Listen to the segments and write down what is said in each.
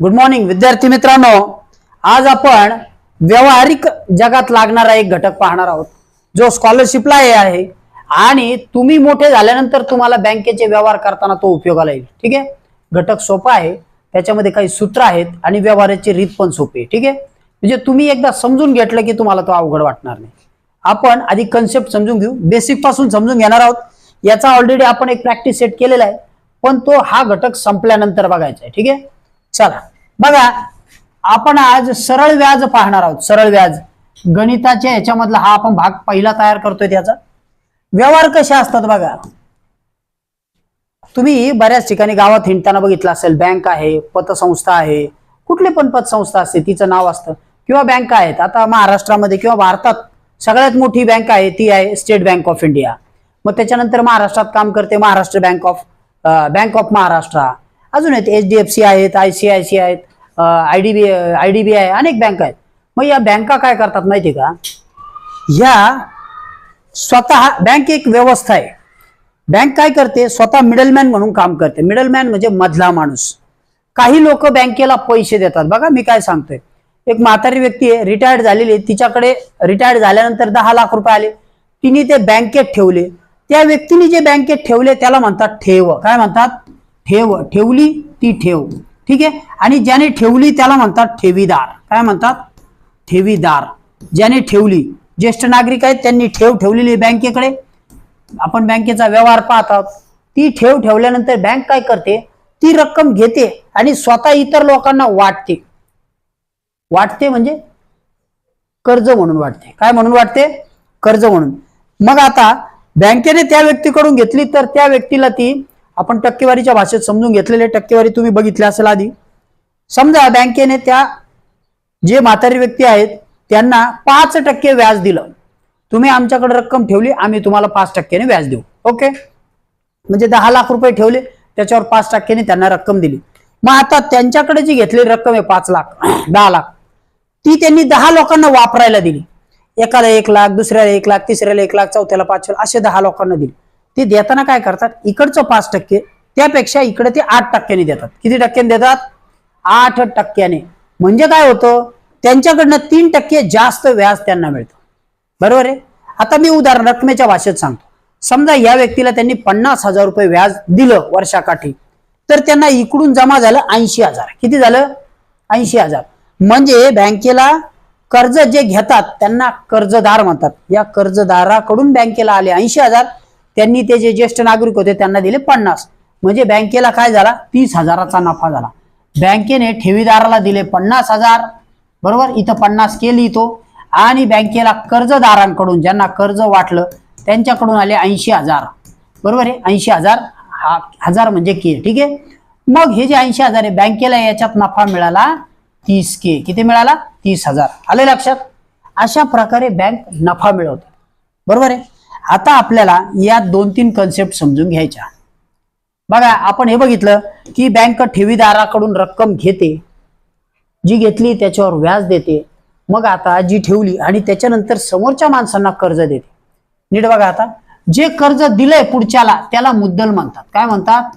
Good morning विद्यार्थी मित्रांनो. आज आपण व्यावहारिक जगात लागणारा एक घटक पाहणार आहोत. जो स्कॉलरशिपला हे आहे. आणि तुम्ही मोठे झाल्यानंतर तुम्हाला बँकेचे व्यवहार करताना तो उपयोगाला येईल. ठीक आहे? घटक सोपा आहे. त्याच्यामध्ये काही सूत्र आहेत आणि व्यवहाराची रीत पण सोपी आहे. ठीक आहे? म्हणजे तुम्ही एकदा समजून घेतलं की तुम्हाला तो अवघड वाटणार नाही. आपण आधी कन्सेप्ट समजून घेऊ. बेसिकपासून समजून घेणार आहोत. याचा ऑलरेडी आपण एक प्रॅक्टिस सेट केलेला आहे. पण तो हा घटक संपल्यानंतर बघायचा आहे. ठीक आहे? चला. बघा आपण आज सरळ व्याज पाहणार आहोत. सरळ व्याज. गणिताच्या ह्याच्यामधला हा आपण भाग पहिला तयार करतोय त्याचा. व्यवहार कसे असतात बघा. तुम्ही बऱ्याच ठिकाणी गावात हिंडताना बघितलं असेल बँक आहे पतसंस्था आहे. कुठली पण पतसंस्था असते तिचं नाव असतं. किंवा बँका आहेत आता महाराष्ट्रामध्ये किंवा भारतात सगळ्यात मोठी बँक आहे ती आहे स्टेट बँक ऑफ इंडिया मग त्याच्यानंतर महाराष्ट्रात काम करते Maharashtra bank of bank of Maharashtra अजून आहेत एच डी एफ सी आहेत आय सी आय सी आहेत I D B I D B I अनेक बँका आहेत. मग या बँका काय करतात माहिती का? ह्या स्वतः बँक एक व्यवस्था आहे. बँक काय करते? स्वतः मिडलमॅन म्हणून काम करते. मिडलमॅन म्हणजे मधला माणूस. काही लोक बँकेला पैसे देतात. बघा मी काय सांगतोय. एक म्हातारी व्यक्ती आहे रिटायर्ड झालेली. आहे तिच्याकडे रिटायर्ड झाल्यानंतर दहा लाख रुपये आले. तिने ते बँकेत ठेवले. त्या व्यक्तीने जे बँकेत ठेवले त्याला म्हणतात ठेव. काय म्हणतात? ठेव ठेवली ती ठेव. ठीक आहे? आणि ज्याने ठेवली त्याला म्हणतात ठेवीदार. काय म्हणतात? ठेवीदार. ज्याने ठेवली ज्येष्ठ नागरिक आहेत त्यांनी ठेव ठेवलेली आहे बँकेकडे. आपण बँकेचा व्यवहार पाहत आहोत. ती ठेव ठेवल्यानंतर बँक काय करते? ती रक्कम घेते आणि स्वतः इतर लोकांना वाटते. वाटते म्हणजे कर्ज म्हणून वाटते. काय म्हणून वाटते? कर्ज म्हणून. मग आता बँकेने त्या व्यक्तीकडून घेतली तर त्या व्यक्तीला ती आपण टक्केवारीच्या भाषेत समजून घेतलेली टक्केवारी तुम्ही बघितली असेल आधी. समजा बँकेने त्या जे म्हातारी व्यक्ती आहेत त्यांना पाच टक्के व्याज दिलं. तुम्ही आमच्याकडे रक्कम ठेवली आम्ही तुम्हाला पाच टक्क्याने व्याज देऊ. ओके? म्हणजे दहा लाख रुपये ठेवले त्याच्यावर पाच टक्क्याने त्यांना रक्कम दिली. मग आता त्यांच्याकडे जी घेतलेली रक्कम आहे पाच लाख दहा लाख ती त्यांनी दहा लोकांना वापरायला दिली. एकाला एक लाख दुसऱ्याला एक लाख तिसऱ्याला एक लाख चौथ्याला पाच असे दहा लोकांना दिली. ते देताना काय करतात? इकडचं पाच टक्के त्यापेक्षा इकडे ते आठ टक्क्याने देतात. किती टक्क्याने देतात? आठ टक्क्याने. म्हणजे काय होतं? त्यांच्याकडनं तीन टक्के जास्त व्याज त्यांना मिळतं. बरोबर आहे? आता मी उदाहरण रकमेच्या भाषेत सांगतो. समजा या व्यक्तीला त्यांनी पन्नास हजार रुपये व्याज दिलं वर्षाकाठी. तर त्यांना इकडून जमा झालं ऐंशी हजार. किती झालं? ऐंशी हजार. म्हणजे बँकेला कर्ज जे घेतात त्यांना कर्जदार म्हणतात. या कर्जदाराकडून बँकेला आले ऐंशी हजार. त्यांनी ते जे ज्येष्ठ नागरिक होते त्यांना दिले पन्नास. म्हणजे बँकेला काय झाला? तीस हजाराचा नफा झाला. बँकेने ठेवीदाराला दिले पन्नास हजार. बरोबर? इथं पन्नास केली तो. आणि बँकेला कर्जदारांकडून ज्यांना कर्ज वाटलं त्यांच्याकडून आले ऐंशी हजार. बरोबर आहे? ऐंशी हजार हा हजार म्हणजे के. ठीक आहे? मग हे जे ऐंशी हजार आहे बँकेला याच्यात नफा मिळाला तीस के. किती मिळाला? तीस हजार. आले लक्षात? अशा प्रकारे बँक नफा मिळवते. बरोबर आहे? आता आपल्याला या दोन तीन कन्सेप्ट समजून घ्यायच्या बघा आपण हे बघितलं की बँक ठेवीदाराकडून रक्कम घेते जी घेतली त्याच्यावर व्याज देते मग आता जी ठेवली आणि त्याच्यानंतर समोरच्या माणसांना कर्ज देते. नीट बघा आता. जे कर्ज दिलंय पुढच्याला त्याला मुद्दल म्हणतात. काय म्हणतात?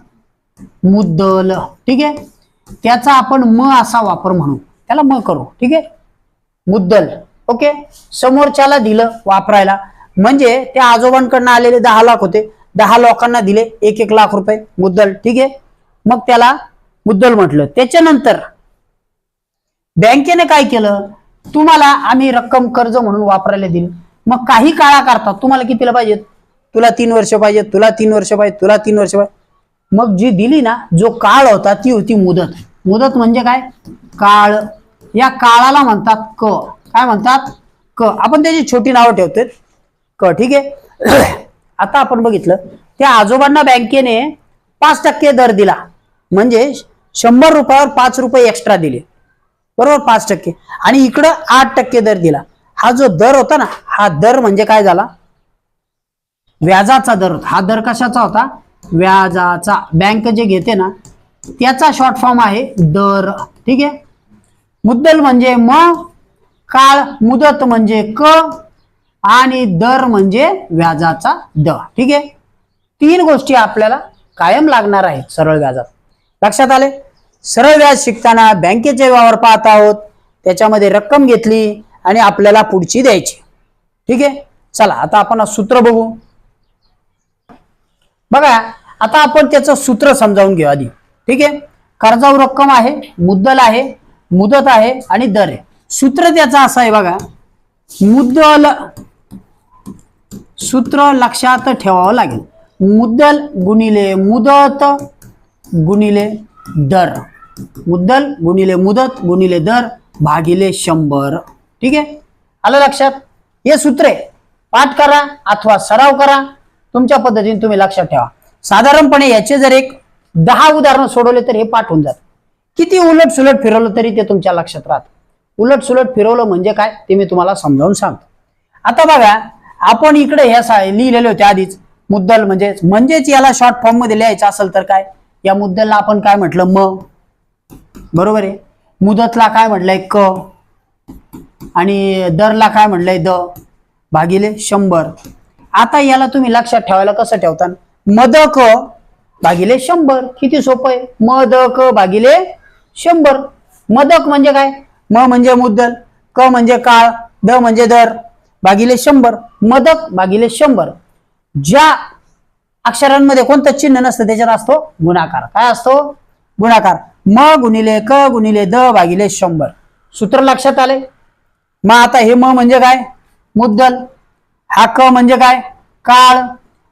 मुद्दल. ठीक आहे? त्याचा आपण म असा वापर म्हणू. त्याला म करू. ठीक आहे? मुद्दल. ओके? समोरच्याला दिलं वापरायला. म्हणजे त्या आजोबांकडनं आलेले दहा लाख होते. दहा लोकांना दिले एक एक लाख रुपये. मुद्दल ठीक आहे? मग त्याला मुद्दल म्हटलं. त्याच्यानंतर बँकेने काय केलं? तुम्हाला आम्ही रक्कम कर्ज म्हणून वापरायला दिली. मग काही काळा करतात तुम्हाला कितीला पाहिजेत? तुला तीन वर्ष पाहिजे तुला तीन वर्ष पाहिजे तुला तीन वर्ष पाहिजे मग जी दिली ना जो काळ होता ती होती मुदत. मुदत म्हणजे काय? काळ. या काळाला म्हणतात क. काय म्हणतात? क. आपण त्याची छोटी नावं ठेवतोय. क ठीक आहे? आता आपण बघितलं त्या आजोबांना बँकेने पाच टक्के दर दिला. म्हणजे शंभर रुपयावर पाच रुपये एक्स्ट्रा दिले. बरोबर? पाच टक्के. आणि इकडं आठ टक्के दर दिला. हा जो दर होता ना हा दर म्हणजे काय झाला? व्याजाचा दर होता. हा दर कशाचा होता? व्याजाचा. बँक जे घेते ना त्याचा शॉर्ट फॉर्म आहे दर. ठीक आहे? मुद्दल म्हणजे म काळ. मुदत म्हणजे क आणि दर म्हणजे व्याजाचा द. ठीक आहे? तीन गोष्टी आपल्याला कायम लागणार आहेत सरळ व्याजात. लक्षात आले? सरळ व्याज शिकताना बँकेचे व्यवहार पाहत आहोत. त्याच्यामध्ये रक्कम घेतली आणि आपल्याला पुढची द्यायची. ठीक आहे? चला आता आपण सूत्र बघू. बघा आता आपण त्याचं सूत्र समजावून घेऊ आधी. ठीक आहे? कर्जावर रक्कम आहे मुद्दल आहे मुदत आहे आणि दर आहे. सूत्र त्याचं असं आहे बघा. मुद्दल सूत्र लक्षात ठेवावं लागेल. मुद्दल गुणिले मुदत गुणिले दर. मुद्दल गुणिले मुदत गुणिले दर भागिले शंभर. ठीक आहे? आलं लक्षात? हे सूत्रे पाठ करा अथवा सराव करा. तुमच्या पद्धतीने तुम्ही लक्षात ठेवा. साधारणपणे याचे जर एक दहा उदाहरणं सोडवले तर हे पाठ होऊन जात. किती उलट सुलट फिरवलं तरी ते तुमच्या लक्षात राहत. उलट सुलट फिरवलं म्हणजे काय? ते मी तुम्हाला समजावून सांगतो. आता बघा आपण इकडे ह्या लिहिलेले होते आधीच. मुद्दल म्हणजे म्हणजेच याला शॉर्ट फॉर्ममध्ये लिहायचं असेल तर काय? या मुद्दलला आपण काय म्हटलं? म. बरोबर आहे? मुदतला काय म्हटलंय? क. आणि दरला काय म्हटलंय? द. भागिले शंभर. आता याला तुम्ही लक्षात ठेवायला कसं ठेवता मद क भागिले शंभर. किती सोपं आहे? मद क भागिले शंभर. मदक म्हणजे काय? म म्हणजे मुद्दल. क म्हणजे काळ. द म्हणजे दर. भागिले शंभर मदक भागिले शंभर. ज्या अक्षरांमध्ये कोणतं चिन्ह नसतं त्याच्यात असतो गुणाकार. काय असतो? गुणाकार. म गुणिले क गुणिले द भागिले शंभर. सूत्र लक्षात आले? मग आता हे म म्हणजे काय? मुद्दल. हा क म्हणजे काय? काळ.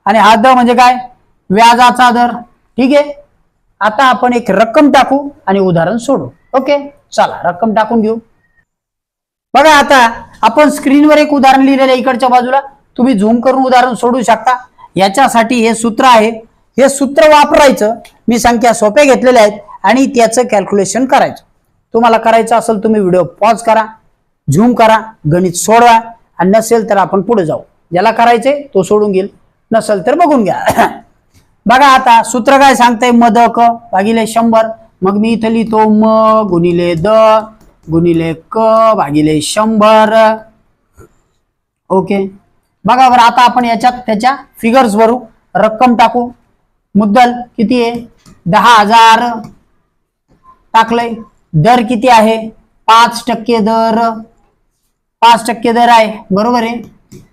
आणि हा द म्हणजे काय? व्याजाचा दर. ठीक आहे? आता आपण एक रक्कम टाकू आणि उदाहरण सोडू. ओके? चला रक्कम टाकून घेऊ. बघा आता आपण स्क्रीनवर एक उदाहरण लिहिलेलं आहे इकडच्या बाजूला. तुम्ही झूम करून उदाहरण सोडू शकता. याच्यासाठी हे सूत्र आहे. हे सूत्र वापरायचं. मी संख्या सोप्या घेतलेल्या आहेत आणि त्याचं कॅल्क्युलेशन करायचं. तुम्हाला करायचं असेल तुम्ही व्हिडिओ पॉज करा झूम करा गणित सोडवा. आणि नसेल तर आपण पुढे जाऊ. ज्याला करायचंय तो सोडून घेईल. नसेल तर बघून घ्या. बघा आता सूत्र काय सांगतंय? मद क भागिले शंभर. मग मी इथं लिहितो म गुणिले द. गुणिले क भागिले शंभर. ओके. बघा बरं आता आपण याच्यात त्याच्या फिगर्स भरू रक्कम टाकू. मुद्दल किती आहे? दहा हजार. टाकलंय. दर किती आहे? पाच टक्के दर. पाच टक्के दर आहे. बरोबर आहे?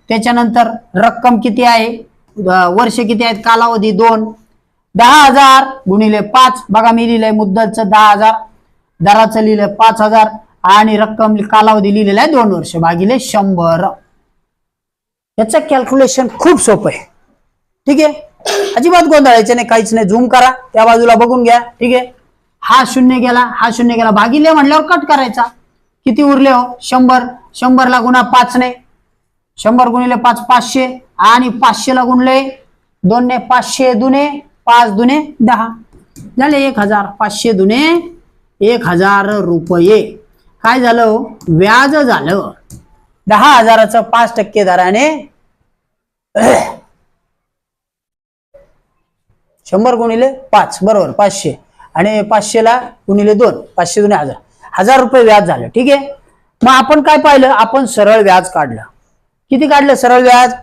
त्याच्यानंतर रक्कम किती आहे? वर्ष किती आहेत? कालावधी दोन. दहा हजार गुणिले पाच. बघा मी लिहिलंय मुद्दलचं दहा हजार. दराचं लिहिलंय पाच हजार आणि रक्कम कालावधी लिहिलेला आहे दोन वर्ष. भागिले शंभर. याचं कॅल्क्युलेशन खूप सोपं आहे. ठीक आहे? अजिबात गोंधळायचं नाही काहीच नाही. झूम करा त्या बाजूला बघून घ्या. ठीक आहे? हा शून्य गेला हा शून्य गेला. भागिले म्हणल्यावर कट करायचा. किती उरले हो? शंभर. शंभरला गुणा पाच ने. शंभर गुणिले पाच पाचशे. आणि पाचशेला गुणले दोन ने पाचशे दुने पाच दुने दहा. झाले एक हजार पाचशे दुने एक हजार रुपये. काय झालं? व्याज झालं. दहा हजाराचं पाच टक्के दराने शंभर गुणिले पाच बरोबर पाचशे. आणि पाचशेला गुणिले दोन पाचशे दोन हजार. हजार रुपये व्याज झालं ठीक आहे? मग आपण काय पाहिलं? आपण सरळ व्याज काढलं. किती काढलं सरळ व्याज?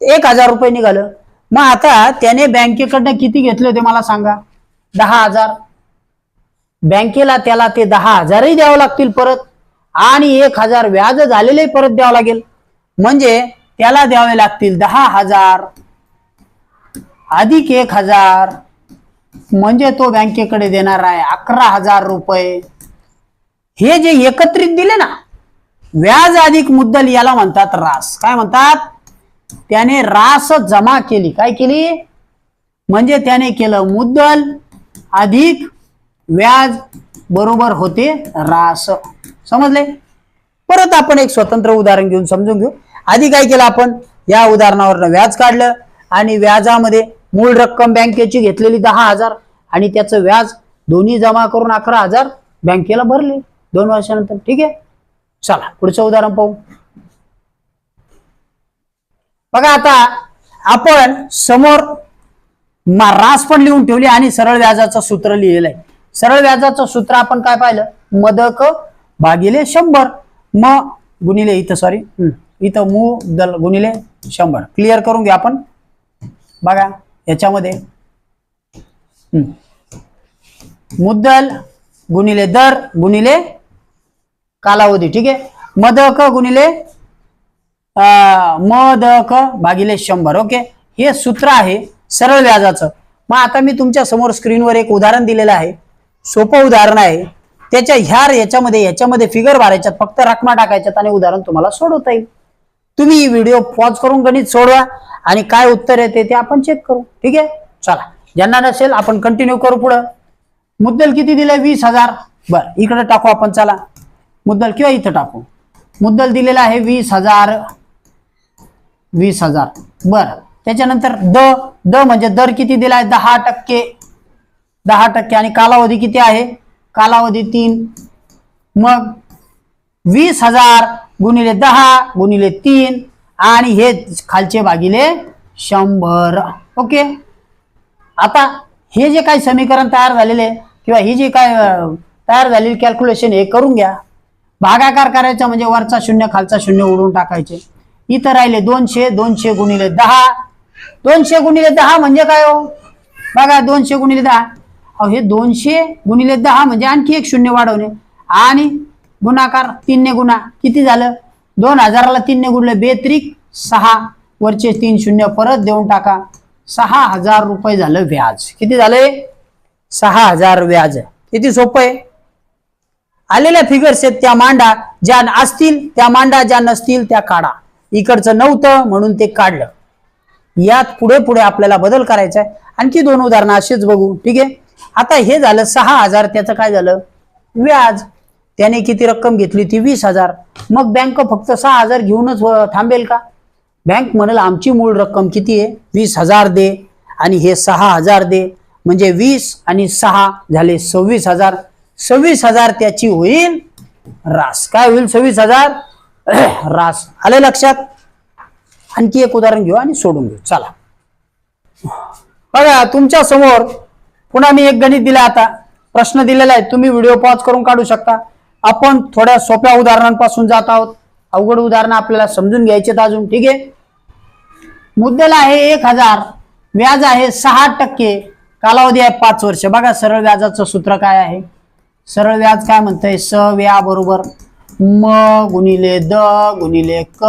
एक हजार रुपये निघालं. मग आता त्याने बँकेकडनं किती घेतले ते मला सांगा. दहा हजार. बँकेला त्याला ते दहा हजारही द्यावं लागतील परत. आणि एक हजार व्याज झालेले परत द्यावं लागेल. म्हणजे त्याला द्यावे लागतील दहा हजार. अधिक एक हजार. म्हणजे तो बँकेकडे देणार आहे अकरा हजार रुपये. हे जे एकत्रित दिले ना व्याज अधिक मुद्दल याला म्हणतात रास. काय म्हणतात? त्याने रास जमा केली. काय केली? म्हणजे त्याने केलं मुद्दल अधिक व्याज बरोबर होते रास. समजले? परत आपण एक स्वतंत्र उदाहरण घेऊन समजून घेऊ. आधी काय केलं आपण? या उदाहरणावरनं व्याज काढलं आणि व्याजामध्ये मूळ रक्कम बँकेची घेतलेली दहा हजार आणि त्याचं व्याज दोन्ही जमा करून अकरा हजार बँकेला भरले. दोन वर्षानंतर. ठीक आहे? चला पुढचं उदाहरण पाहू. बघा आता आपण समोर मा- रास पण लिहून ठेवली आणि सरळ व्याजाचं सूत्र लिहिलेलं आहे. सरळ व्याजाचं सूत्र आपण काय पाहिलं? मदक भागिले शंभर. म गुणिले इथं सॉरी इथं मू दल गुणिले शंभर. क्लिअर करून घ्या आपण. बघा याच्यामध्ये. मुद्दल गुणिले दर गुणिले कालावधी ठीक आहे? मद क गुणिले अं, मद क भागिले शंभर ओके? हे सूत्र आहे सरळ व्याजाचं. मग आता मी तुमच्यासमोर स्क्रीनवर एक उदाहरण दिलेलं आहे. सोपं उदाहरण आहे. त्याच्या ह्या याच्यामध्ये याच्यामध्ये फिगर भरायच्यात फक्त रकमा टाकायच्यात आणि उदाहरण तुम्हाला सोडवता येईल. तुम्ही व्हिडिओ पॉज करून गणित सोडवा आणि काय उत्तर येते ते आपण चेक करू. ठीक आहे? चला. ज्यांना नसेल आपण कंटिन्यू करू पुढं. मुद्दल किती दिलाय? वीस हजार. बर इकडे टाकू आपण चला. मुद्दल किंवा इथं टाकू. मुद्दल दिलेला आहे वीस हजार. वीस हजार. बर. त्याच्यानंतर द. द म्हणजे दर किती दिलाय? दहा टक्के. दहा टक्के. आणि कालावधी किती आहे? कालावधी तीन. मग वीस हजार गुणिले दहा गुणिले तीन आणि हे खालचे भागिले शंभर. ओके? आता हे जे काही समीकरण तयार झालेले किंवा ही जी काय तयार झालेली कॅल्क्युलेशन हे करून घ्या. भागाकार करायचा म्हणजे वरचा शून्य खालचा शून्य उडून टाकायचे. इथं राहिले दोनशे दोनशे गुणिले दहा. दोनशे गुणिले दहा म्हणजे काय हो? बघा दोनशे गुणिले दहा. हे दोनशे गुणिले दहा म्हणजे आणखी एक शून्य वाढवणे. आणि गुणाकार तीनने गुणा किती झालं? दोन हजाराला तीनने गुणले बेत्रिक सहा वरचे तीन शून्य परत देऊन टाका. सहा हजार रुपये झालं व्याज. किती झालंय सहा हजार व्याज. किती सोपं आहे? आलेल्या फिगर्स आहेत त्या मांडा ज्या असतील त्या मांडा ज्या नसतील त्या काढा. इकडचं नव्हतं म्हणून ते काढलं. यात पुढे पुढे आपल्याला बदल करायचा आहे. आणखी दोन उदाहरणं असेच बघू. ठीक आहे? आता हे झालं सहा हजार त्याचं काय झालं? व्याज. त्याने किती रक्कम घेतली ती वीस हजार. मग बँक फक्त सहा हजार घेऊनच थांबेल का? बँक म्हणेल आमची मूळ रक्कम किती आहे? वीस हजार दे आणि हे सहा हजार दे. म्हणजे वीस आणि सहा झाले सव्वीस हजार. सव्वीस हजार त्याची होईल. रास. काय होईल सव्वीस हजार? रास. आले लक्षात? आणखी एक उदाहरण घेऊ आणि सोडून घेऊ. चला. बघा तुमच्यासमोर पुन्हा मी एक गणित दिलं आता. प्रश्न दिलेला आहे. तुम्ही व्हिडिओ पॉज करून काढू शकता. आपण थोड्या सोप्या उदाहरणांपासून जात आहोत. अवघड उदाहरणं आपल्याला समजून घ्यायचे अजून. ठीक आहे? मुद्दल आहे एक हजार. व्याज आहे सहा टक्के. कालावधी आहे पाच वर्ष. बघा सरळ व्याजाचं सूत्र काय आहे? सरळ व्याज काय म्हणतंय? स व्या बरोबर. म गुणिले द गुणिले क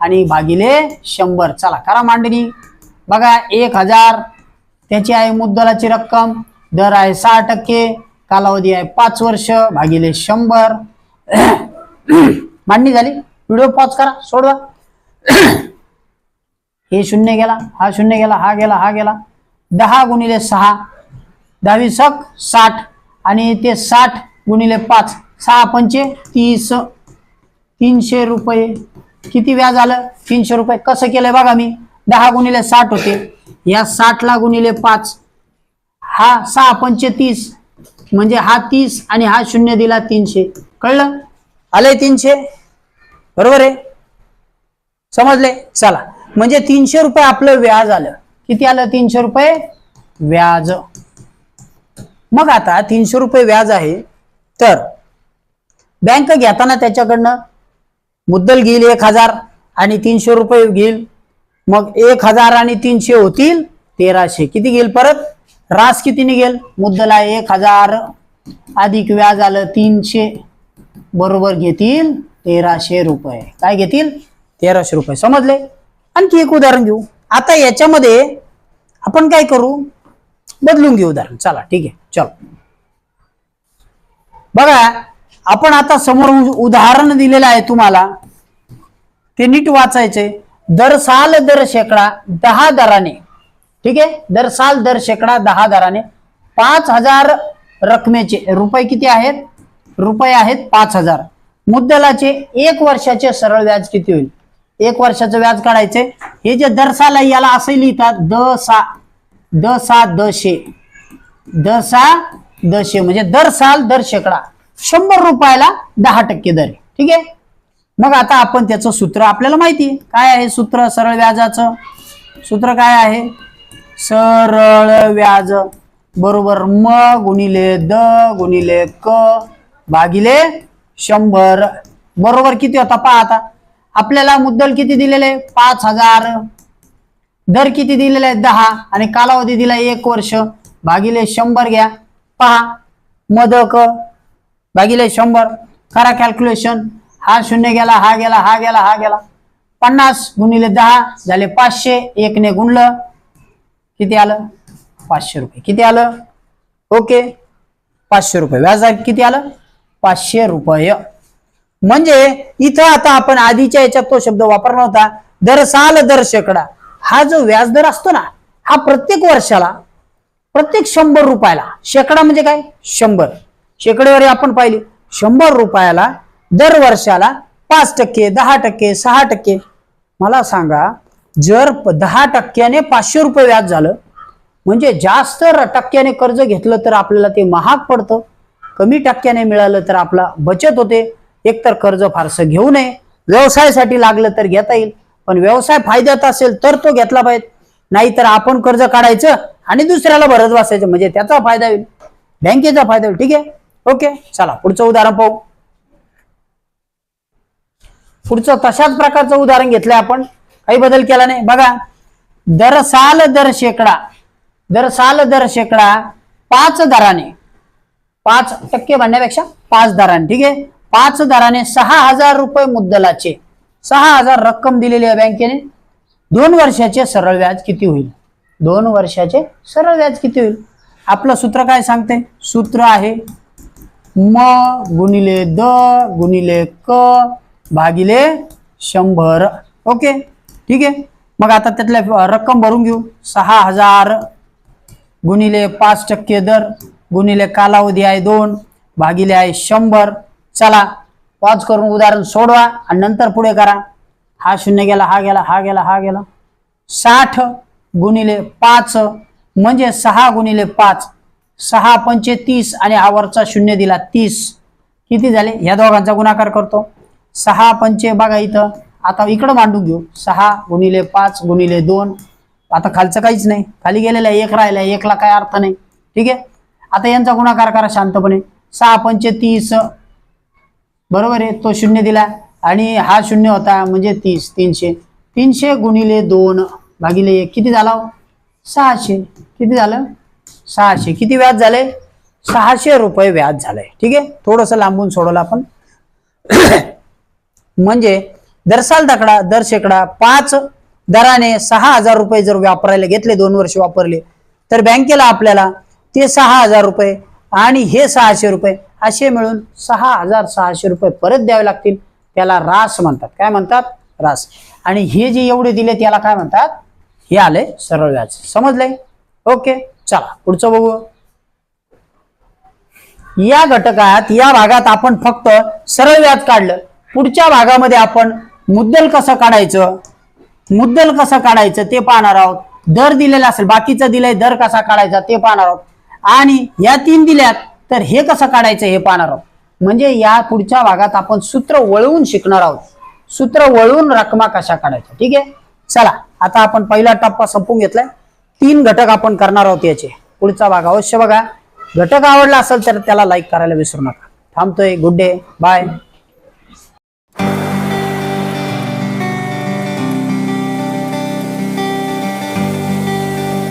आणि भागिले शंभर. चला करा मांडणी. बघा एक हजार. त्याची आहे मुद्दलाची रक्कम. दर आहे सहा टक्के कालावधी आहे पाच वर्ष भागिले शंभर. मांडणी झाली. व्हिडिओ पॉज करा सोडवा. हे शून्य गेला हा शून्य गेला हा गेला हा गेला. दहा गुणिले सहा. दहावी सक साठ. आणि ते साठ गुणिले पाच. सहा पंचे तीस. तीनशे रुपये. किती व्याज आलं? तीनशे रुपये. कसं केलंय बघा मी. दहा गुणिले साठ होते. या साठला गुणिले पाच. हा सहा पंचे तीस म्हणजे हा तीस आणि हा शून्य दिला तीनशे. कळलं? आलंय तीनशे? बरोबर आहे? समजले? चला. म्हणजे तीनशे रुपये आपलं व्याज आलं. किती आलं? तीनशे रुपये? व्याज. मग आता तीनशे रुपये व्याज आहे. तर बँक घेताना त्याच्याकडनं मुद्दल घेईल एक हजार आणि तीनशे रुपये घेईल. मग एक हजार आणि तीनशे होतील तेराशे. किती गेल परत? रास किती निघेल? मुद्दला एक हजार अधिक व्याज आलं तीनशे. बरोबर घेतील तेराशे रुपये. काय घेतील? तेराशे रुपये. समजले? आणखी एक उदाहरण घेऊ. आता याच्यामध्ये आपण काय करू? बदलून घेऊ उदाहरण. चला ठीक आहे. चलो. बघा आपण आता समोर उदाहरण दिलेलं आहे तुम्हाला. ते नीट वाचायचे दर साल दर शेकडा दहा दराने ठीक आहे? दर साल दर शेकडा दहा दराने पाच हजार रकमेचे रुपये किती आहेत? रुपये आहेत पाच हजार. मुद्दलाचे एक वर्षाचे सरळ व्याज किती होईल? एक वर्षाचं व्याज काढायचे. हे जे दर साल आहे याला असे लिहितात द सा द सा दशे द सा दशे म्हणजे दर साल दर शेकडा. शंभर रुपयाला दहा टक्के दर ठीक आहे? मग आता आपण त्याचं सूत्र आपल्याला माहिती आहे. काय आहे सूत्र? सरळ व्याजाचं. सूत्र काय आहे? सरळ व्याज बरोबर म गुणिले द गुणिले क भागिले शंभर. बरोबर किती होता? पहा आता. आपल्याला मुद्दल किती दिलेले? पाच हजार. दर किती दिलेला? आहे दहा. आणि कालावधी दिला एक वर्ष. भागिले शंभर घ्या. पहा. मदक. भागिले शंभर. करा कॅल्क्युलेशन हा शून्य गेला हा गेला हा गेला हा गेला. पन्नास गुणिले दहा झाले पाचशे एकने गुणलं. किती आलं? पाचशे रुपये. किती आलं? ओके. पाचशे रुपये. व्याज किती आलं? पाचशे रुपये. म्हणजे इथं आता आपण आधीच्या याच्यात तो शब्द वापरला होता दर साल दर शेकडा. हा जो व्याज दर असतो ना हा प्रत्येक वर्षाला प्रत्येक शंभर रुपयाला शेकडा म्हणजे काय? शंभर. शेकडेवारी आपण पाहिली शंभर रुपयाला दर वर्षाला पाच टक्के दहा टक्के सहा टक्के. मला सांगा जर दहा टक्क्याने पाचशे रुपये व्याज झालं म्हणजे जास्त टक्क्याने कर्ज घेतलं तर आपल्याला ते महाग पडतं. कमी टक्क्याने मिळालं तर आपला बचत होते. एकतर कर्ज फारसं घेऊ नये. व्यवसायासाठी लागलं तर घेता येईल. पण व्यवसाय फायद्यात असेल तर तो घेतला पाहिजे. नाहीतर आपण कर्ज काढायचं आणि दुसऱ्याला भरत बसायचं. म्हणजे त्याचा फायदा होईल. बँकेचा फायदा होईल. ठीक आहे? ओके. चला पुढचं उदाहरण पाहू. पुढचं तशाच प्रकारचं उदाहरण घेतलंय आपण. काही बदल केला नाही. बघा दर साल दर शेकडा दर साल दर शेकडा पाच दराने पाच टक्के म्हणण्यापेक्षा पाच दराने ठीक आहे? पाच दराने सहा हजार रुपये मुद्दलाचे सहा हजार रक्कम दिलेली आहे बँकेने. दोन वर्षाचे सरळ व्याज किती होईल? दोन वर्षाचे सरळ व्याज किती होईल? आपलं सूत्र काय सांगते? सूत्र आहे म गुणिले द गुणिले क भागिले शंभर. ओके ठीक आहे. मग आता त्यातल्या रक्कम भरून घेऊ. सहा हजार गुणिले पाच टक्के दर गुणिले कालावधी आहे दोन भागिले आहे शंभर. चला पॉज करून उदाहरण सोडवा आणि नंतर पुढे करा. हा शून्य गेला हा गेला हा गेला हा गेला. साठ गुणिले पाच म्हणजे सहा गुणिले पाच. सहा पंचे तीस आणि हा वरचा शून्य दिला तीस. किती झाले? ह्या दोघांचा गुणाकार करतो. सहा पंचे बघा इथं. आता इकडं मांडून घेऊ. सहा गुणिले पाच गुणिले दोन. आता खालचं काहीच नाही. खाली गेलेलं आहे एक राहिला एकला काय अर्थ नाही. ठीक आहे? आता यांचा गुणाकार करा शांतपणे. सहा पंचे तीस. बरोबर आहे? तो शून्य दिला. आणि हा शून्य होता म्हणजे तीस. तीनशे. तीनशे गुणिले दोन भागिले एक. किती झाला हो? सहाशे. किती झालं? सहाशे. किती व्याज झाले? सहाशे रुपये व्याज झालंय ठीक आहे? थोडस लांबून सोडवलं आपण. म्हणजे दरसाल दकडा दर शेकडा पाच दराने सहा हजार रुपये जर वापरायला घेतले दोन वर्ष वापरले तर बँकेला आपल्याला ते सहा हजार रुपये आणि हे सहाशे रुपये असे मिळून सहा हजार सहाशे रुपये परत द्यावे लागतील. त्याला रास म्हणतात. काय म्हणतात? रास. आणि हे जे एवढे दिले त्याला काय म्हणतात? हे आले सरळ व्याज. समजले? ओके चला पुढचं बघू. या घटकात या भागात आपण फक्त सरळ व्याज काढलं. पुढच्या भागामध्ये आपण मुद्दल कसं काढायचं मुद्दल कसं काढायचं ते पाहणार आहोत. दर दिलेला असेल बाकीचं दिलंय दर कसा काढायचा ते पाहणार आहोत. आणि या तीन दिल्यात तर हे कसं काढायचं हे पाहणार आहोत. म्हणजे या पुढच्या भागात आपण सूत्र वळवून शिकणार आहोत. सूत्र वळवून रकमा कशा काढायच्या? ठीक आहे? चला आता आपण पहिला टप्पा संपून घेतलाय. तीन घटक आपण करणार आहोत याचे. पुढचा भाग अवश्य बघा. घटक आवडला असेल तर त्याला लाईक करायला विसरू नका. थांबतोय. Good day bye